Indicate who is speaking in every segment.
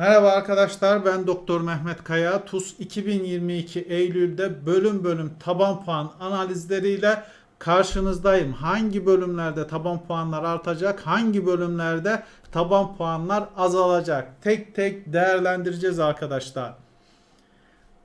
Speaker 1: Merhaba arkadaşlar ben Doktor Mehmet Kaya. TUS 2022 Eylül'de bölüm bölüm taban puan analizleriyle karşınızdayım. Hangi bölümlerde taban puanlar artacak, hangi bölümlerde taban puanlar azalacak? Tek tek değerlendireceğiz arkadaşlar.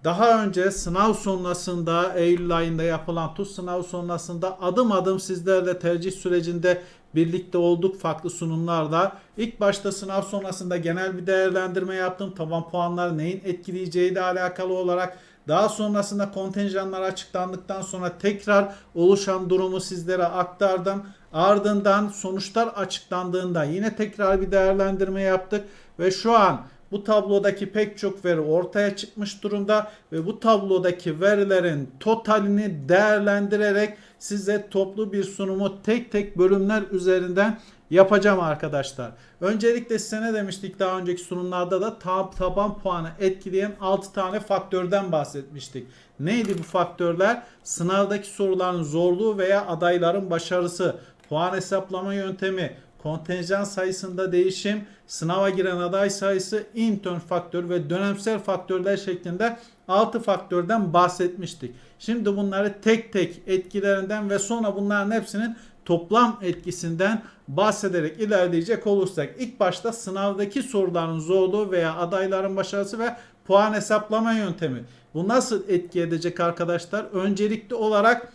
Speaker 1: Daha önce sınav sonrasında Eylül ayında yapılan TUS sınav sonrasında adım adım sizlerle tercih sürecinde birlikte olduk farklı sunumlarda. İlk başta sınav sonrasında genel bir değerlendirme yaptım. Taban puanlar neyin etkileyeceği ile alakalı olarak daha sonrasında kontenjanlar açıklandıktan sonra tekrar oluşan durumu sizlere aktardım. Ardından sonuçlar açıklandığında yine tekrar bir değerlendirme yaptık ve şu an bu tablodaki pek çok veri ortaya çıkmış durumda ve bu tablodaki verilerin totalini değerlendirerek size toplu bir sunumu tek tek bölümler üzerinden yapacağım arkadaşlar. Öncelikle size ne demiştik daha önceki sunumlarda da tab taban puanı etkileyen 6 tane faktörden bahsetmiştik. Neydi bu faktörler? Sınavdaki soruların zorluğu veya adayların başarısı, puan hesaplama yöntemi, kontenjan sayısında değişim, sınava giren aday sayısı, intern faktör ve dönemsel faktörler şeklinde 6 faktörden bahsetmiştik. Şimdi bunları tek tek etkilerinden ve sonra bunların hepsinin toplam etkisinden bahsederek ilerleyecek olursak ilk başta sınavdaki soruların zorluğu veya adayların başarısı ve puan hesaplama yöntemi. Bu nasıl etki edecek arkadaşlar? Öncelikli olarak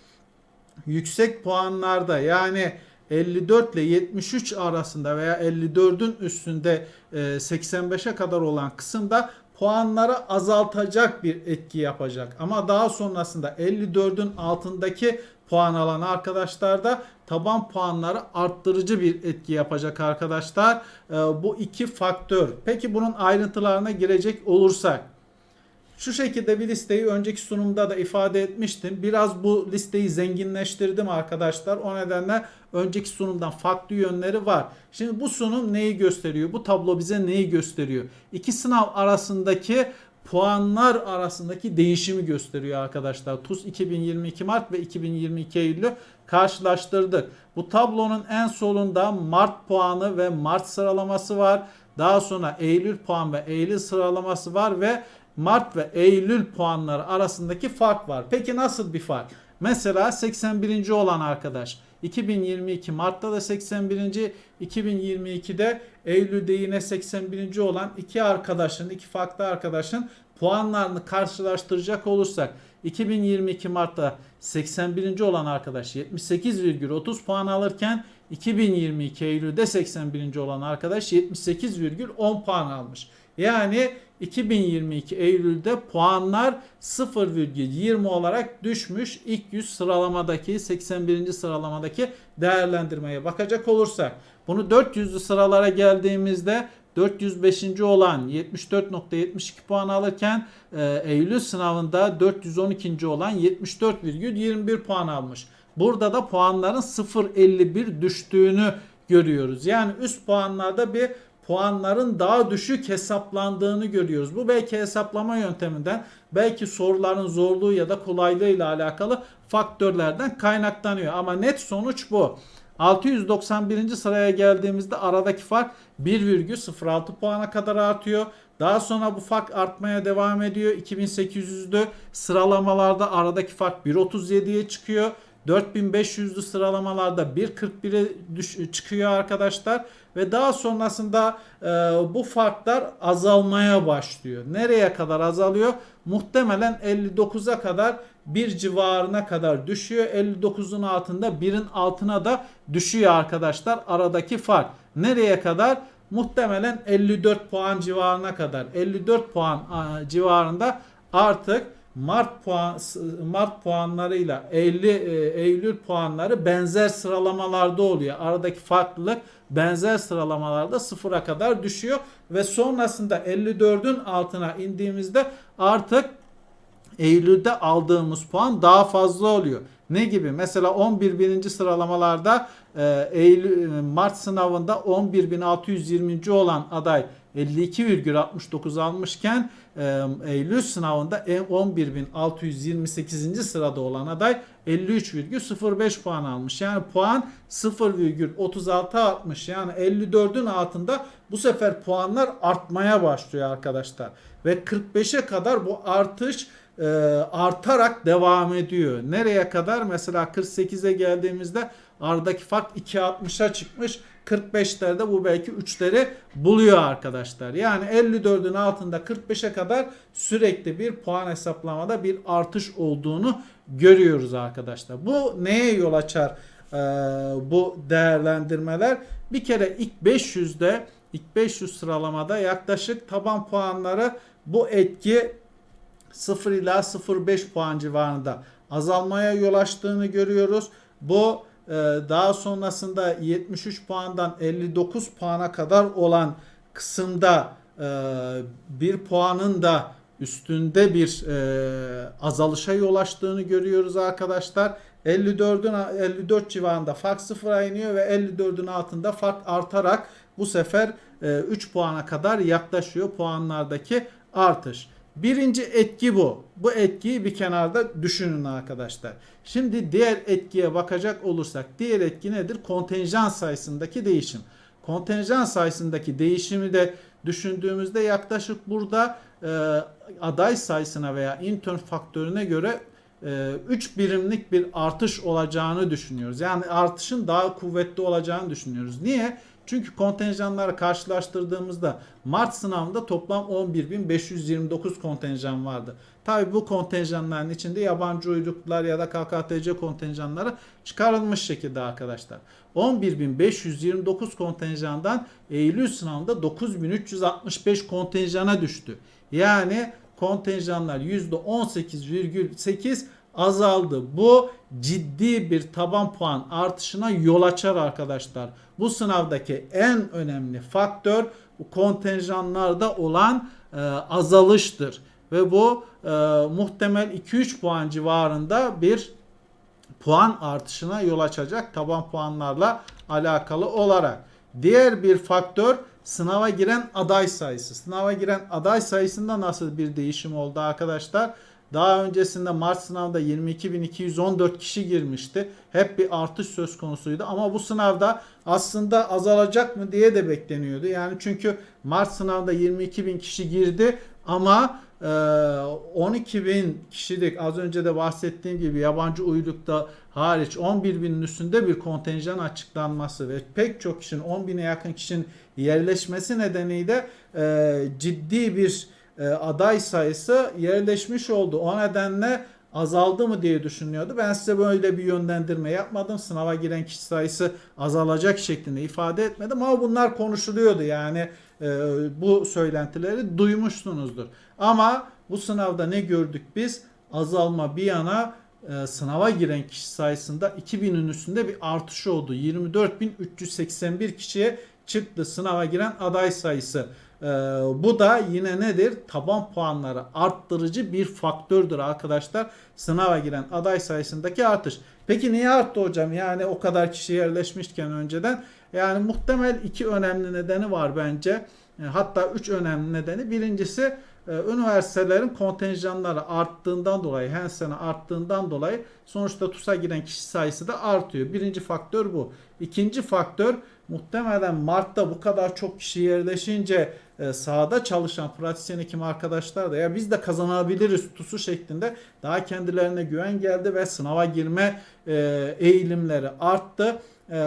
Speaker 1: yüksek puanlarda yani 54 ile 73 arasında veya 54'ün üstünde 85'e kadar olan kısımda puanları azaltacak bir etki yapacak. Ama daha sonrasında 54'ün altındaki puan alan arkadaşlarda taban puanları arttırıcı bir etki yapacak arkadaşlar. Ee, Bu iki faktör. Peki bunun ayrıntılarına girecek olursak şu şekilde bir listeyi önceki sunumda da ifade etmiştim. Biraz bu listeyi zenginleştirdim arkadaşlar. O nedenle önceki sunumdan farklı yönleri var. Şimdi bu sunum neyi gösteriyor? Bu tablo bize neyi gösteriyor? İki sınav arasındaki puanlar arasındaki değişimi gösteriyor arkadaşlar. TUS 2022 Mart ve 2022 Eylül'ü karşılaştırdık. Bu tablonun en solunda Mart puanı ve Mart sıralaması var. Daha sonra Eylül puan ve Eylül sıralaması var ve Mart ve Eylül puanları arasındaki fark var. Peki nasıl bir fark? Mesela 81. olan arkadaş 2022 Mart'ta da 81. 2022'de Eylül'de yine 81. olan iki arkadaşın, iki farklı arkadaşın puanlarını karşılaştıracak olursak 2022 Mart'ta 81. olan arkadaş 78,30 puan alırken 2022 Eylül'de 81. olan arkadaş 78,10 puan almış. Yani 2022 Eylül'de puanlar 0,20 olarak düşmüş. İlk 100 sıralamadaki 81. sıralamadaki değerlendirmeye bakacak olursak bunu 400'lü sıralara geldiğimizde 405. olan 74.72 puan alırken e, Eylül sınavında 412. olan 74,21 puan almış. Burada da puanların 0.51 düştüğünü görüyoruz. Yani üst puanlarda bir puanların daha düşük hesaplandığını görüyoruz. Bu belki hesaplama yönteminden, belki soruların zorluğu ya da kolaylığı ile alakalı faktörlerden kaynaklanıyor. Ama net sonuç bu. 691. sıraya geldiğimizde aradaki fark 1,06 puana kadar artıyor. Daha sonra bu fark artmaya devam ediyor. 2800'lü sıralamalarda aradaki fark 1.37'ye çıkıyor. 4500'lü sıralamalarda 1.41'e düş- çıkıyor arkadaşlar ve daha sonrasında e, bu farklar azalmaya başlıyor. Nereye kadar azalıyor? Muhtemelen 59'a kadar bir civarına kadar düşüyor. 59'un altında 1'in altına da düşüyor arkadaşlar aradaki fark. Nereye kadar? Muhtemelen 54 puan civarına kadar. 54 puan civarında artık Mart puan Mart puanlarıyla Eylül, e, Eylül puanları benzer sıralamalarda oluyor. Aradaki farklılık benzer sıralamalarda sıfıra kadar düşüyor ve sonrasında 54'ün altına indiğimizde artık Eylül'de aldığımız puan daha fazla oluyor. Ne gibi? Mesela 11 birinci sıralamalarda e, Eylül e, Mart sınavında 11.620. olan aday 52,69 almışken e, Eylül sınavında en 11.628. sırada olan aday 53,05 puan almış. Yani puan 0,36 artmış. Yani 54'ün altında bu sefer puanlar artmaya başlıyor arkadaşlar. Ve 45'e kadar bu artış e, artarak devam ediyor. Nereye kadar? Mesela 48'e geldiğimizde aradaki fark 2.60'a çıkmış. 45'lerde bu belki 3'leri buluyor arkadaşlar. Yani 54'ün altında 45'e kadar sürekli bir puan hesaplamada bir artış olduğunu görüyoruz arkadaşlar. Bu neye yol açar e, bu değerlendirmeler? Bir kere ilk 500'de ilk 500 sıralamada yaklaşık taban puanları bu etki 0 ila 0.5 puan civarında azalmaya yol açtığını görüyoruz. Bu daha sonrasında 73 puandan 59 puana kadar olan kısımda e, bir puanın da üstünde bir e, azalışa yol açtığını görüyoruz arkadaşlar. 54'ün 54 civarında fark sıfıra iniyor ve 54'ün altında fark artarak bu sefer e, 3 puana kadar yaklaşıyor puanlardaki artış. Birinci etki bu. Bu etkiyi bir kenarda düşünün arkadaşlar. Şimdi diğer etkiye bakacak olursak diğer etki nedir? Kontenjan sayısındaki değişim. Kontenjan sayısındaki değişimi de düşündüğümüzde yaklaşık burada e, aday sayısına veya intern faktörüne göre 3 birimlik bir artış olacağını düşünüyoruz. Yani artışın daha kuvvetli olacağını düşünüyoruz. Niye? Çünkü kontenjanları karşılaştırdığımızda Mart sınavında toplam 11.529 kontenjan vardı. Tabi bu kontenjanların içinde yabancı uyruklular ya da KKTC kontenjanları çıkarılmış şekilde arkadaşlar. 11.529 kontenjandan Eylül sınavında 9365 kontenjana düştü. Yani kontenjanlar %18,8 azaldı. Bu ciddi bir taban puan artışına yol açar arkadaşlar. Bu sınavdaki en önemli faktör bu kontenjanlarda olan e, azalıştır. Ve bu e, muhtemel 2-3 puan civarında bir puan artışına yol açacak taban puanlarla alakalı olarak. Diğer bir faktör sınava giren aday sayısı. Sınava giren aday sayısında nasıl bir değişim oldu arkadaşlar? Daha öncesinde Mart sınavda 22.214 kişi girmişti. Hep bir artış söz konusuydu ama bu sınavda aslında azalacak mı diye de bekleniyordu. Yani çünkü Mart sınavda 22.000 kişi girdi ama 12.000 kişilik az önce de bahsettiğim gibi yabancı uyrukta hariç 11.000'in üstünde bir kontenjan açıklanması ve pek çok kişinin 10.000'e yakın kişinin yerleşmesi nedeniyle ciddi bir e, aday sayısı yerleşmiş oldu. O nedenle azaldı mı diye düşünüyordu. Ben size böyle bir yönlendirme yapmadım. Sınava giren kişi sayısı azalacak şeklinde ifade etmedim ama bunlar konuşuluyordu. Yani e, bu söylentileri duymuşsunuzdur. Ama bu sınavda ne gördük biz? Azalma bir yana e, sınava giren kişi sayısında 2000'in üstünde bir artış oldu. 24.381 kişiye çıktı sınava giren aday sayısı. Ee, bu da yine nedir? Taban puanları arttırıcı bir faktördür arkadaşlar. Sınava giren aday sayısındaki artış. Peki niye arttı hocam? Yani o kadar kişi yerleşmişken önceden. Yani muhtemel iki önemli nedeni var bence. E, hatta üç önemli nedeni. Birincisi e, üniversitelerin kontenjanları arttığından dolayı, her sene arttığından dolayı sonuçta TUS'a giren kişi sayısı da artıyor. Birinci faktör bu. İkinci faktör muhtemelen Mart'ta bu kadar çok kişi yerleşince e, sahada çalışan pratisyen hekim arkadaşlar da ya biz de kazanabiliriz tusu şeklinde daha kendilerine güven geldi ve sınava girme e, eğilimleri arttı e,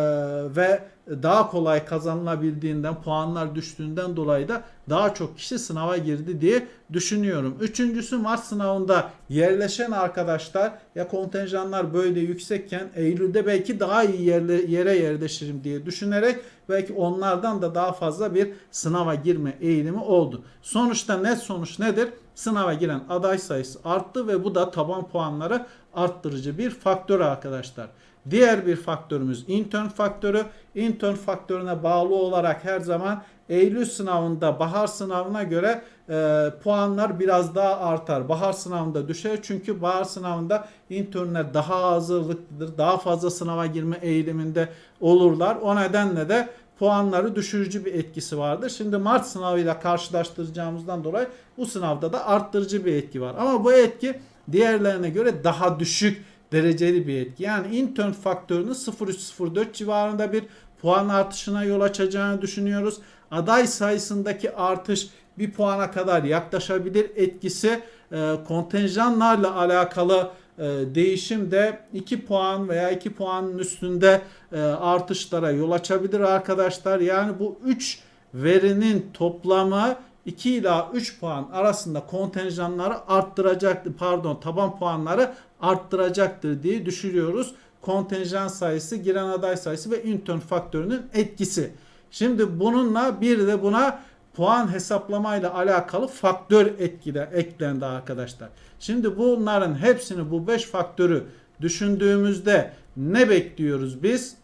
Speaker 1: ve daha kolay kazanılabildiğinden puanlar düştüğünden dolayı da daha çok kişi sınava girdi diye düşünüyorum. Üçüncüsü Mart sınavında yerleşen arkadaşlar ya kontenjanlar böyle yüksekken Eylül'de belki daha iyi yerle, yere yerleşirim diye düşünerek belki onlardan da daha fazla bir sınava girme eğilimi oldu. Sonuçta net sonuç nedir? Sınava giren aday sayısı arttı ve bu da taban puanları arttırıcı bir faktör arkadaşlar. Diğer bir faktörümüz intern faktörü. Intern faktörüne bağlı olarak her zaman Eylül sınavında bahar sınavına göre e, puanlar biraz daha artar. Bahar sınavında düşer çünkü bahar sınavında internler daha hazırlıklıdır. Daha fazla sınava girme eğiliminde olurlar. O nedenle de puanları düşürücü bir etkisi vardır. Şimdi Mart sınavıyla karşılaştıracağımızdan dolayı bu sınavda da arttırıcı bir etki var. Ama bu etki diğerlerine göre daha düşük dereceli bir etki. Yani intern faktörünün 0.3-0.4 civarında bir puan artışına yol açacağını düşünüyoruz. Aday sayısındaki artış bir puana kadar yaklaşabilir. Etkisi e, kontenjanlarla alakalı e, değişim de 2 puan veya 2 puanın üstünde e, artışlara yol açabilir arkadaşlar. Yani bu 3 verinin toplamı 2 ila 3 puan arasında kontenjanları arttıracaktır. Pardon taban puanları arttıracaktır diye düşünüyoruz. Kontenjan sayısı, giren aday sayısı ve intern faktörünün etkisi. Şimdi bununla bir de buna puan hesaplamayla alakalı faktör etkide eklendi arkadaşlar. Şimdi bunların hepsini bu 5 faktörü düşündüğümüzde ne bekliyoruz biz?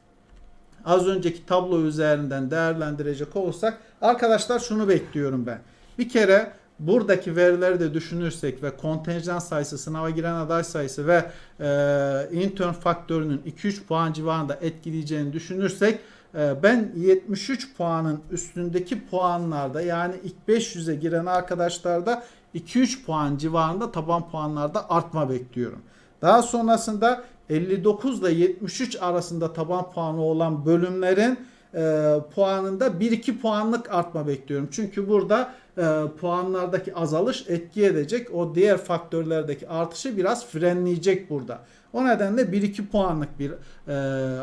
Speaker 1: Az önceki tablo üzerinden değerlendirecek olursak arkadaşlar şunu bekliyorum ben. Bir kere buradaki verileri de düşünürsek ve kontenjan sayısı, sınava giren aday sayısı ve e, intern faktörünün 2-3 puan civarında etkileyeceğini düşünürsek ben 73 puanın üstündeki puanlarda yani ilk 500'e giren arkadaşlarda 2-3 puan civarında taban puanlarda artma bekliyorum. Daha sonrasında 59 ile 73 arasında taban puanı olan bölümlerin e, puanında 1-2 puanlık artma bekliyorum. Çünkü burada e, puanlardaki azalış etki edecek. O diğer faktörlerdeki artışı biraz frenleyecek burada. O nedenle 1-2 puanlık bir e,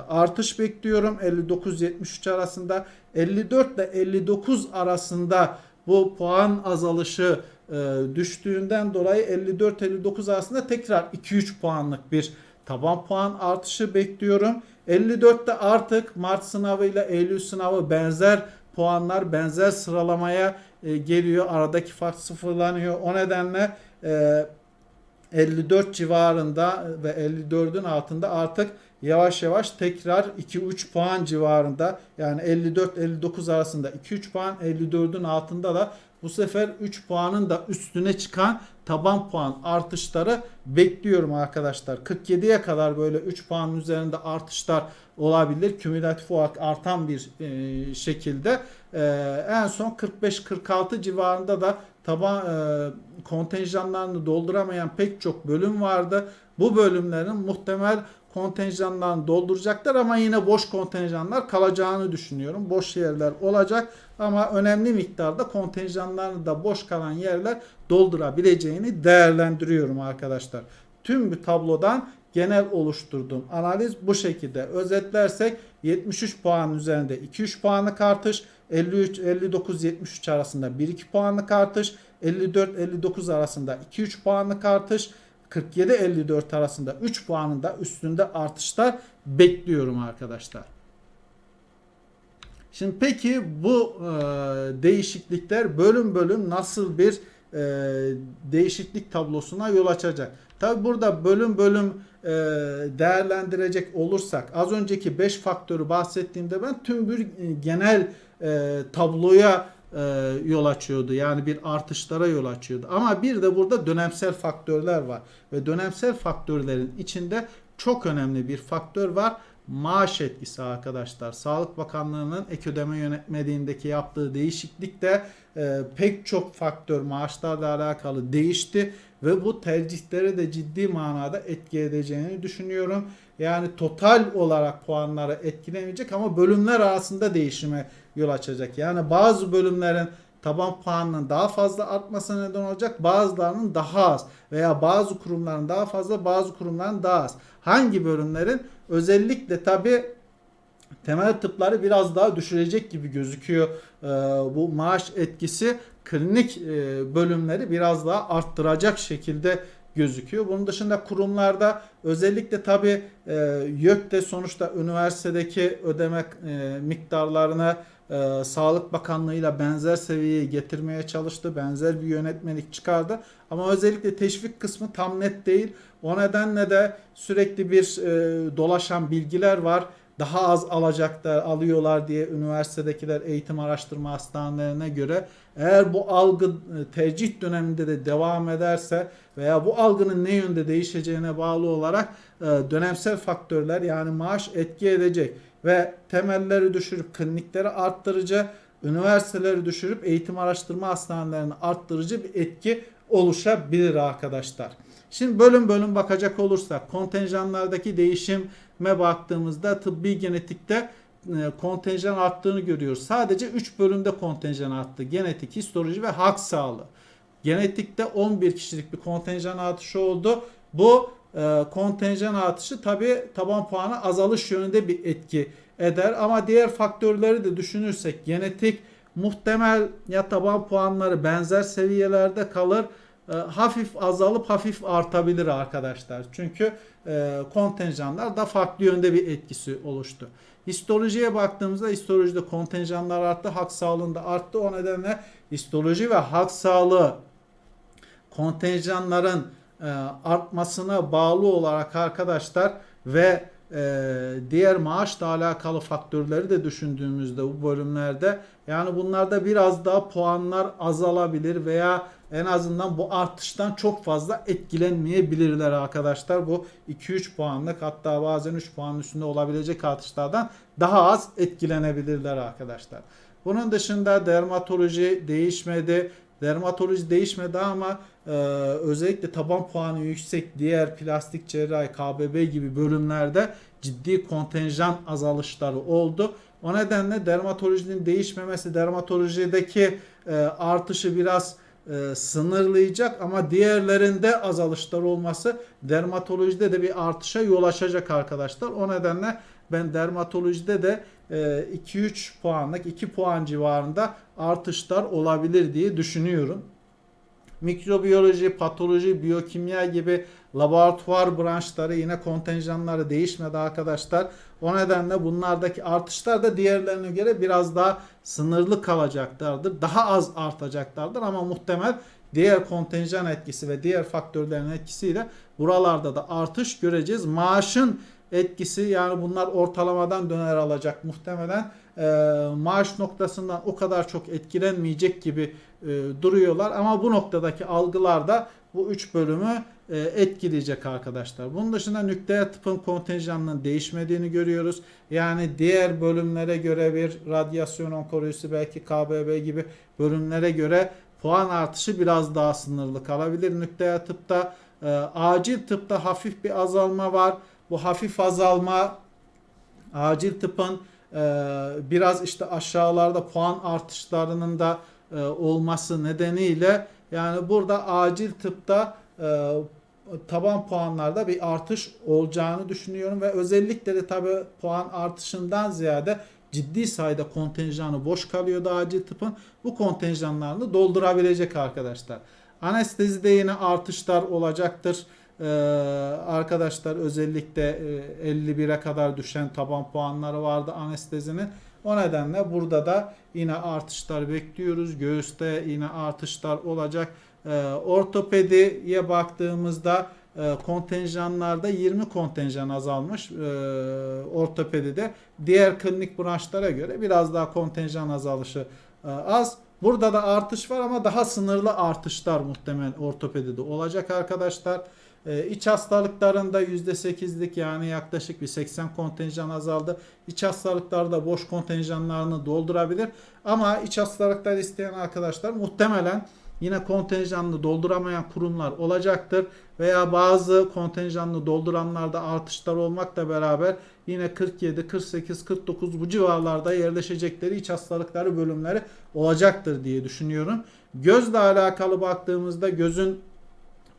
Speaker 1: artış bekliyorum 59-73 arasında. 54 ile 59 arasında bu puan azalışı e, düştüğünden dolayı 54-59 arasında tekrar 2-3 puanlık bir taban puan artışı bekliyorum. 54'te artık Mart sınavıyla Eylül sınavı benzer puanlar benzer sıralamaya e, geliyor. Aradaki fark sıfırlanıyor. O nedenle e, 54 civarında ve 54'ün altında artık yavaş yavaş tekrar 2-3 puan civarında yani 54-59 arasında 2-3 puan 54'ün altında da bu sefer 3 puanın da üstüne çıkan taban puan artışları bekliyorum arkadaşlar. 47'ye kadar böyle 3 puanın üzerinde artışlar olabilir. Kümülatif olarak artan bir e, şekilde. E, en son 45-46 civarında da taban e, kontenjanlarını dolduramayan pek çok bölüm vardı. Bu bölümlerin muhtemel kontenjanlarını dolduracaklar ama yine boş kontenjanlar kalacağını düşünüyorum. Boş yerler olacak ama önemli miktarda kontenjanlarını da boş kalan yerler doldurabileceğini değerlendiriyorum arkadaşlar. Tüm bir tablodan genel oluşturduğum analiz bu şekilde. Özetlersek 73 puan üzerinde 2-3 puanlık artış, 53 59 73 arasında 1-2 puanlık artış, 54 59 arasında 2-3 puanlık artış, 47-54 arasında 3 puanın da üstünde artışlar bekliyorum arkadaşlar. Şimdi peki bu e, değişiklikler bölüm bölüm nasıl bir e, değişiklik tablosuna yol açacak? Tabi burada bölüm bölüm e, değerlendirecek olursak az önceki 5 faktörü bahsettiğimde ben tüm bir e, genel e, tabloya e, yol açıyordu. Yani bir artışlara yol açıyordu. Ama bir de burada dönemsel faktörler var. Ve dönemsel faktörlerin içinde çok önemli bir faktör var. Maaş etkisi arkadaşlar. Sağlık Bakanlığı'nın ek ödeme yönetmeliğindeki yaptığı değişiklik de e, pek çok faktör maaşlarla alakalı değişti ve bu tercihleri de ciddi manada etki edeceğini düşünüyorum. Yani total olarak puanları etkilemeyecek ama bölümler arasında değişime yol açacak. Yani bazı bölümlerin taban puanının daha fazla artmasına neden olacak. Bazılarının daha az veya bazı kurumların daha fazla bazı kurumların daha az. Hangi bölümlerin özellikle tabi temel tıpları biraz daha düşürecek gibi gözüküyor. Ee, bu maaş etkisi klinik e, bölümleri biraz daha arttıracak şekilde gözüküyor. Bunun dışında kurumlarda özellikle tabi e, YÖK de sonuçta üniversitedeki ödeme e, miktarlarını e, Sağlık Bakanlığı ile benzer seviyeye getirmeye çalıştı. Benzer bir yönetmelik çıkardı. Ama özellikle teşvik kısmı tam net değil. O nedenle de sürekli bir e, dolaşan bilgiler var. Daha az alacaklar, alıyorlar diye üniversitedekiler eğitim araştırma hastanelerine göre eğer bu algı e, tercih döneminde de devam ederse veya bu algının ne yönde değişeceğine bağlı olarak e, dönemsel faktörler yani maaş etki edecek ve temelleri düşürüp klinikleri arttırıcı, üniversiteleri düşürüp eğitim araştırma hastanelerini arttırıcı bir etki oluşabilir arkadaşlar. Şimdi bölüm bölüm bakacak olursak kontenjanlardaki değişime baktığımızda tıbbi genetikte e, kontenjan arttığını görüyoruz. Sadece 3 bölümde kontenjan arttı. Genetik, histoloji ve halk sağlığı. Genetikte 11 kişilik bir kontenjan artışı oldu. Bu e, kontenjan artışı tabi taban puanı azalış yönünde bir etki eder. Ama diğer faktörleri de düşünürsek genetik muhtemel ya taban puanları benzer seviyelerde kalır. E, hafif azalıp hafif artabilir arkadaşlar. Çünkü e, kontenjanlar da farklı yönde bir etkisi oluştu. Histolojiye baktığımızda histolojide kontenjanlar arttı, halk sağlığında arttı. O nedenle histoloji ve halk sağlığı kontenjanların artmasına bağlı olarak arkadaşlar ve e, diğer maaşla alakalı faktörleri de düşündüğümüzde bu bölümlerde yani bunlarda biraz daha puanlar azalabilir veya en azından bu artıştan çok fazla etkilenmeyebilirler arkadaşlar. Bu 2-3 puanlık hatta bazen 3 puanın üstünde olabilecek artışlardan daha az etkilenebilirler arkadaşlar. Bunun dışında dermatoloji değişmedi. Dermatoloji değişmedi ama e, özellikle taban puanı yüksek diğer plastik cerrahi, KBB gibi bölümlerde ciddi kontenjan azalışları oldu. O nedenle dermatolojinin değişmemesi dermatolojideki e, artışı biraz e, sınırlayacak ama diğerlerinde azalışlar olması dermatolojide de bir artışa yol açacak arkadaşlar. O nedenle ben dermatolojide de e, 2-3 puanlık 2 puan civarında artışlar olabilir diye düşünüyorum. Mikrobiyoloji, patoloji, biyokimya gibi laboratuvar branşları yine kontenjanları değişmedi arkadaşlar. O nedenle bunlardaki artışlar da diğerlerine göre biraz daha sınırlı kalacaklardır. Daha az artacaklardır ama muhtemel diğer kontenjan etkisi ve diğer faktörlerin etkisiyle buralarda da artış göreceğiz. Maaşın etkisi yani bunlar ortalamadan döner alacak muhtemelen e, maaş noktasından o kadar çok etkilenmeyecek gibi e, duruyorlar ama bu noktadaki algılar da bu üç bölümü e, etkileyecek arkadaşlar. Bunun dışında nükleer tıpın kontenjanının değişmediğini görüyoruz. Yani diğer bölümlere göre bir radyasyon onkolojisi belki KBB gibi bölümlere göre puan artışı biraz daha sınırlı kalabilir. Nükleer tıpta e, acil tıpta hafif bir azalma var. Bu hafif azalma acil tıpın biraz işte aşağılarda puan artışlarının da e, olması nedeniyle yani burada acil tıpta e, taban puanlarda bir artış olacağını düşünüyorum ve özellikle de tabi puan artışından ziyade ciddi sayıda kontenjanı boş kalıyordu acil tıpın. Bu kontenjanlarını doldurabilecek arkadaşlar. Anestezide yine artışlar olacaktır. Ee, arkadaşlar özellikle e, 51'e kadar düşen taban puanları vardı anestezinin. O nedenle burada da yine artışlar bekliyoruz. Göğüste yine artışlar olacak. Ee, ortopediye baktığımızda e, kontenjanlarda 20 kontenjan azalmış e, ortopedide. Diğer klinik branşlara göre biraz daha kontenjan azalışı e, az. Burada da artış var ama daha sınırlı artışlar muhtemel ortopedide olacak arkadaşlar. Ee, iç hastalıklarında %8'lik yani yaklaşık bir 80 kontenjan azaldı. İç hastalıklarda boş kontenjanlarını doldurabilir. Ama iç hastalıklar isteyen arkadaşlar muhtemelen yine kontenjanlı dolduramayan kurumlar olacaktır. Veya bazı kontenjanlı dolduranlarda artışlar olmakla beraber yine 47, 48, 49 bu civarlarda yerleşecekleri iç hastalıkları bölümleri olacaktır diye düşünüyorum. Gözle alakalı baktığımızda gözün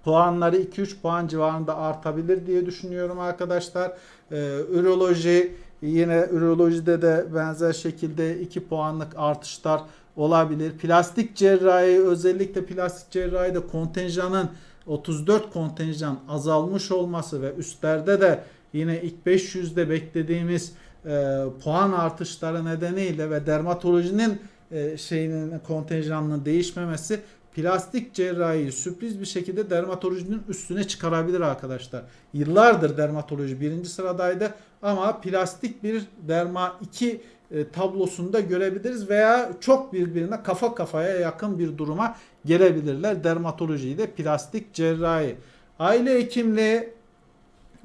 Speaker 1: puanları 2-3 puan civarında artabilir diye düşünüyorum arkadaşlar. Ee, üroloji yine ürolojide de benzer şekilde 2 puanlık artışlar olabilir. Plastik cerrahi özellikle plastik cerrahide kontenjanın 34 kontenjan azalmış olması ve üstlerde de yine ilk 500'de beklediğimiz e, puan artışları nedeniyle ve dermatolojinin e, şeyinin kontenjanının değişmemesi plastik cerrahiyi sürpriz bir şekilde dermatolojinin üstüne çıkarabilir arkadaşlar. Yıllardır dermatoloji birinci sıradaydı ama plastik bir derma 2 e, tablosunda görebiliriz veya çok birbirine kafa kafaya yakın bir duruma gelebilirler dermatolojiyi de plastik cerrahi. Aile hekimliği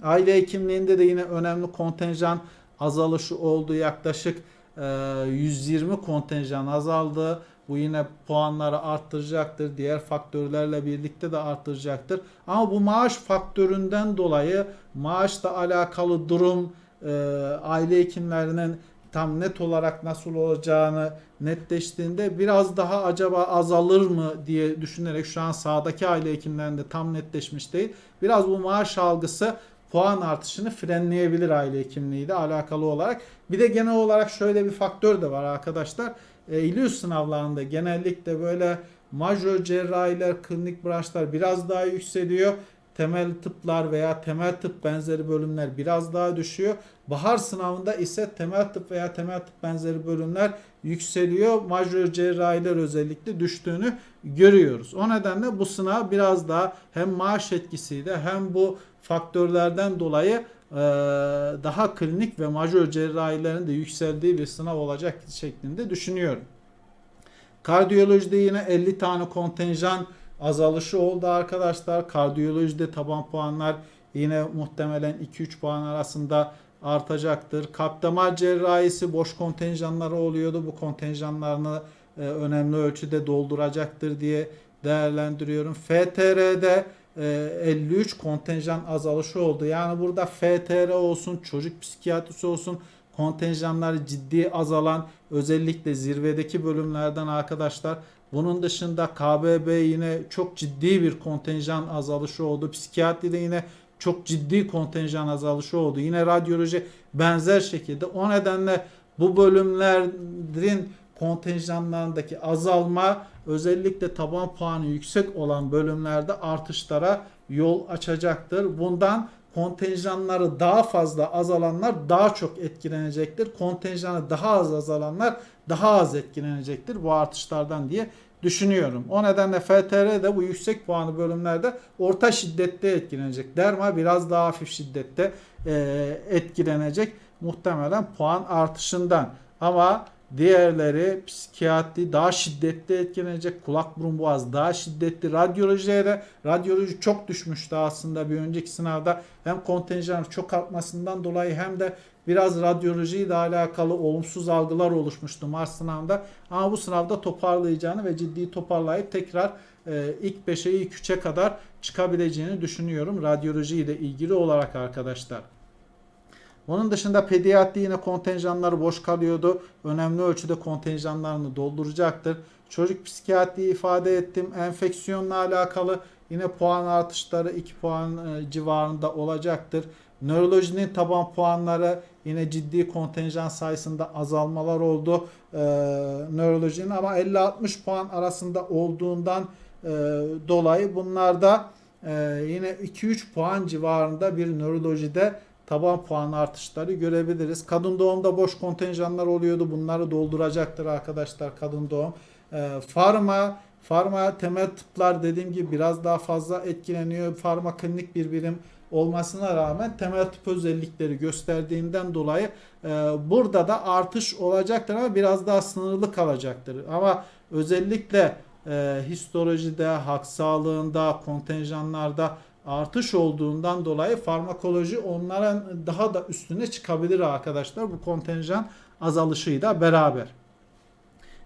Speaker 1: aile hekimliğinde de yine önemli kontenjan azalışı oldu. Yaklaşık e, 120 kontenjan azaldı. Bu yine puanları arttıracaktır. Diğer faktörlerle birlikte de arttıracaktır. Ama bu maaş faktöründen dolayı maaşla alakalı durum e, aile hekimlerinin tam net olarak nasıl olacağını netleştiğinde biraz daha acaba azalır mı diye düşünerek şu an sağdaki aile hekimlerinde tam netleşmiş değil. Biraz bu maaş algısı puan artışını frenleyebilir aile hekimliğiyle alakalı olarak. Bir de genel olarak şöyle bir faktör de var arkadaşlar. Eylül sınavlarında genellikle böyle majör cerrahiler, klinik branşlar biraz daha yükseliyor. Temel tıplar veya temel tıp benzeri bölümler biraz daha düşüyor. Bahar sınavında ise temel tıp veya temel tıp benzeri bölümler yükseliyor. Majör cerrahiler özellikle düştüğünü görüyoruz. O nedenle bu sınav biraz daha hem maaş etkisiyle hem bu faktörlerden dolayı daha klinik ve majör cerrahilerin de yükseldiği bir sınav olacak şeklinde düşünüyorum. Kardiyolojide yine 50 tane kontenjan azalışı oldu arkadaşlar. Kardiyolojide taban puanlar yine muhtemelen 2-3 puan arasında artacaktır. Kalp damar cerrahisi boş kontenjanları oluyordu. Bu kontenjanlarını e, önemli ölçüde dolduracaktır diye değerlendiriyorum. FTR'de e, 53 kontenjan azalışı oldu. Yani burada FTR olsun, çocuk psikiyatrisi olsun kontenjanları ciddi azalan özellikle zirvedeki bölümlerden arkadaşlar. Bunun dışında KBB yine çok ciddi bir kontenjan azalışı oldu. Psikiyatride yine çok ciddi kontenjan azalışı oldu. Yine radyoloji benzer şekilde. O nedenle bu bölümlerin kontenjanlarındaki azalma özellikle taban puanı yüksek olan bölümlerde artışlara yol açacaktır. Bundan kontenjanları daha fazla azalanlar daha çok etkilenecektir. Kontenjanı daha az azalanlar daha az etkilenecektir bu artışlardan diye düşünüyorum. O nedenle FTR'de bu yüksek puanlı bölümlerde orta şiddette etkilenecek. Derma biraz daha hafif şiddette e, etkilenecek muhtemelen puan artışından. Ama diğerleri psikiyatri daha şiddetli etkilenecek. Kulak burun boğaz daha şiddetli. Radyolojiye de radyoloji çok düşmüştü aslında bir önceki sınavda. Hem kontenjan çok artmasından dolayı hem de biraz radyolojiyle alakalı olumsuz algılar oluşmuştu Mars sınavında. Ama bu sınavda toparlayacağını ve ciddi toparlayıp tekrar e, ilk 5'e ilk 3'e kadar çıkabileceğini düşünüyorum radyoloji ile ilgili olarak arkadaşlar. Onun dışında pediatri yine kontenjanları boş kalıyordu. Önemli ölçüde kontenjanlarını dolduracaktır. Çocuk psikiyatri ifade ettim. Enfeksiyonla alakalı yine puan artışları 2 puan e, civarında olacaktır. Nörolojinin taban puanları yine ciddi kontenjan sayısında azalmalar oldu. Ee, nörolojinin ama 50-60 puan arasında olduğundan e, dolayı bunlarda e, yine 2-3 puan civarında bir nörolojide taban puan artışları görebiliriz. Kadın doğumda boş kontenjanlar oluyordu. Bunları dolduracaktır arkadaşlar kadın doğum. Ee, farma, farma temel tıplar dediğim gibi biraz daha fazla etkileniyor. Farma klinik bir birim olmasına rağmen temel tıp özellikleri gösterdiğinden dolayı e, burada da artış olacaktır ama biraz daha sınırlı kalacaktır. Ama özellikle e, histolojide, hak sağlığında, kontenjanlarda artış olduğundan dolayı farmakoloji onların daha da üstüne çıkabilir arkadaşlar bu kontenjan azalışıyla beraber.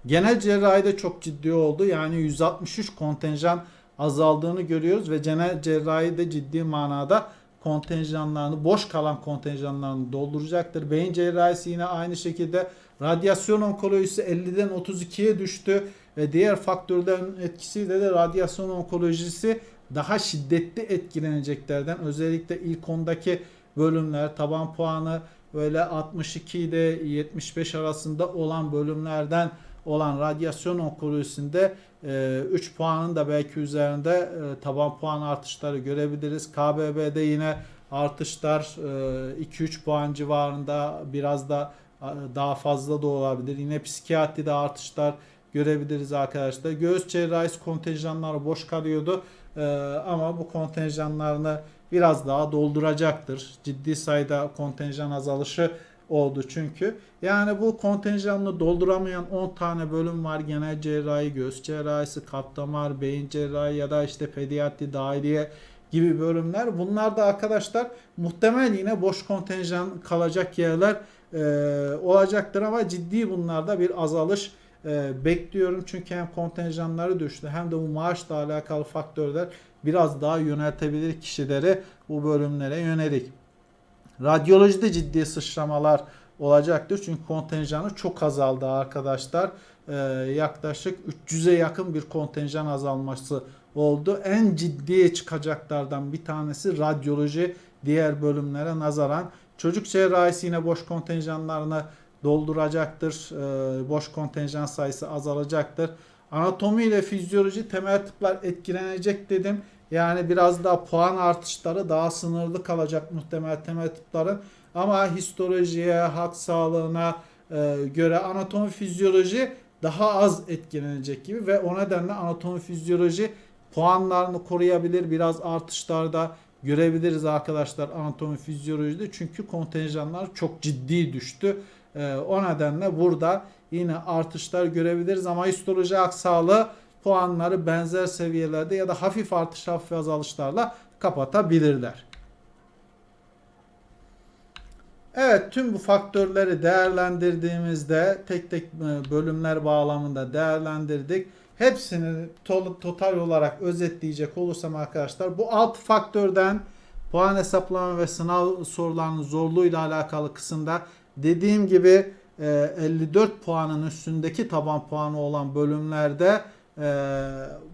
Speaker 1: Genel cerrahide çok ciddi oldu. Yani 163 kontenjan azaldığını görüyoruz ve genel cerrahide ciddi manada kontenjanlarını, boş kalan kontenjanlarını dolduracaktır. Beyin cerrahisi yine aynı şekilde radyasyon onkolojisi 50'den 32'ye düştü ve diğer faktörlerin etkisiyle de radyasyon onkolojisi daha şiddetli etkileneceklerden özellikle ilk ondaki bölümler taban puanı böyle 62 ile 75 arasında olan bölümlerden olan radyasyon onkolojisinde 3 e, puanın da belki üzerinde e, taban puan artışları görebiliriz. KBB'de yine artışlar 2-3 e, puan civarında biraz da daha fazla da olabilir. Yine psikiyatride artışlar görebiliriz arkadaşlar. Göğüs cerrahisi kontenjanları boş kalıyordu. Ee, ama bu kontenjanlarını biraz daha dolduracaktır. Ciddi sayıda kontenjan azalışı oldu çünkü. Yani bu kontenjanını dolduramayan 10 tane bölüm var. Genel cerrahi, göğüs cerrahisi, kalp damar, beyin cerrahi ya da işte pediatri, dahiliye gibi bölümler. Bunlar da arkadaşlar muhtemel yine boş kontenjan kalacak yerler e, olacaktır ama ciddi bunlarda bir azalış e, bekliyorum. Çünkü hem kontenjanları düştü hem de bu maaşla alakalı faktörler biraz daha yöneltebilir kişileri bu bölümlere yönelik. Radyolojide ciddi sıçramalar olacaktır. Çünkü kontenjanı çok azaldı arkadaşlar. Ee, yaklaşık 300'e yakın bir kontenjan azalması oldu. En ciddi çıkacaklardan bir tanesi radyoloji diğer bölümlere nazaran. Çocuk cerrahisi yine boş kontenjanlarını dolduracaktır. Ee, boş kontenjan sayısı azalacaktır. Anatomi ile fizyoloji temel tıplar etkilenecek dedim. Yani biraz daha puan artışları daha sınırlı kalacak muhtemel temel tıpların. Ama histolojiye, halk sağlığına e, göre anatomi fizyoloji daha az etkilenecek gibi ve o nedenle anatomi fizyoloji puanlarını koruyabilir. Biraz artışlarda görebiliriz arkadaşlar anatomi fizyolojide. Çünkü kontenjanlar çok ciddi düştü. E, o nedenle burada yine artışlar görebiliriz ama histoloji halk sağlığı puanları benzer seviyelerde ya da hafif artış hafif azalışlarla kapatabilirler. Evet tüm bu faktörleri değerlendirdiğimizde tek tek e, bölümler bağlamında değerlendirdik. Hepsini to- total olarak özetleyecek olursam arkadaşlar bu alt faktörden puan hesaplama ve sınav sorularının zorluğuyla alakalı kısımda dediğim gibi e, 54 puanın üstündeki taban puanı olan bölümlerde e,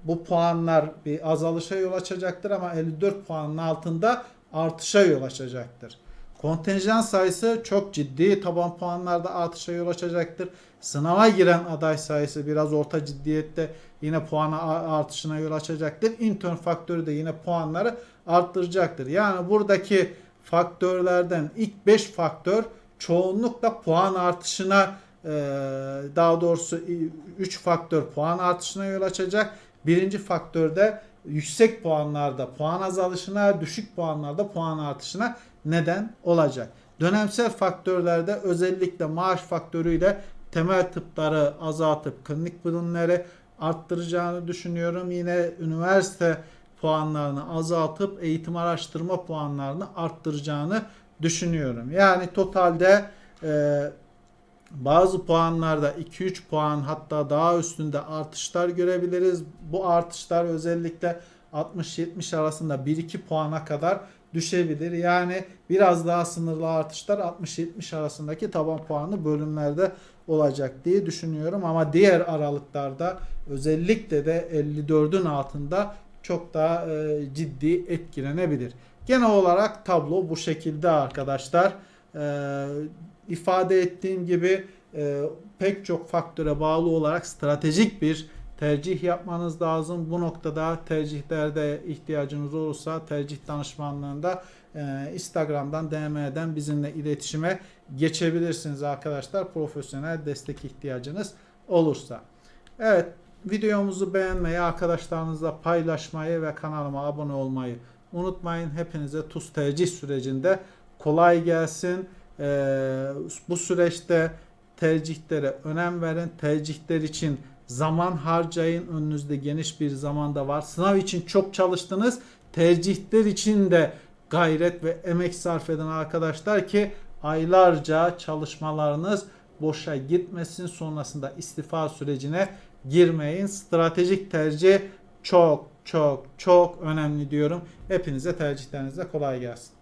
Speaker 1: bu puanlar bir azalışa yol açacaktır ama 54 puanın altında artışa yol açacaktır. Kontenjan sayısı çok ciddi taban puanlarda artışa yol açacaktır. Sınava giren aday sayısı biraz orta ciddiyette yine puana artışına yol açacaktır. Intern faktörü de yine puanları arttıracaktır. Yani buradaki faktörlerden ilk 5 faktör çoğunlukla puan artışına daha doğrusu 3 faktör puan artışına yol açacak. Birinci faktörde yüksek puanlarda puan azalışına, düşük puanlarda puan artışına neden olacak. Dönemsel faktörlerde özellikle maaş faktörüyle temel tıpları azaltıp klinik bilimleri arttıracağını düşünüyorum. Yine üniversite puanlarını azaltıp eğitim araştırma puanlarını arttıracağını düşünüyorum. Yani totalde e, bazı puanlarda 2-3 puan hatta daha üstünde artışlar görebiliriz. Bu artışlar özellikle 60-70 arasında 1-2 puana kadar düşebilir. Yani biraz daha sınırlı artışlar 60-70 arasındaki taban puanı bölümlerde olacak diye düşünüyorum. Ama diğer aralıklarda özellikle de 54'ün altında çok daha e, ciddi etkilenebilir. Genel olarak tablo bu şekilde arkadaşlar. E, ifade ettiğim gibi e, pek çok faktöre bağlı olarak stratejik bir tercih yapmanız lazım. Bu noktada tercihlerde ihtiyacınız olursa tercih danışmanlığında e, Instagram'dan DM'den bizimle iletişime geçebilirsiniz arkadaşlar. Profesyonel destek ihtiyacınız olursa. Evet videomuzu beğenmeyi, arkadaşlarınızla paylaşmayı ve kanalıma abone olmayı unutmayın. Hepinize TUS tercih sürecinde kolay gelsin. Ee, bu süreçte tercihlere önem verin. Tercihler için zaman harcayın. Önünüzde geniş bir zamanda var. Sınav için çok çalıştınız. Tercihler için de gayret ve emek sarf edin arkadaşlar ki aylarca çalışmalarınız boşa gitmesin. Sonrasında istifa sürecine girmeyin. Stratejik tercih çok çok çok önemli diyorum. Hepinize tercihlerinizde kolay gelsin.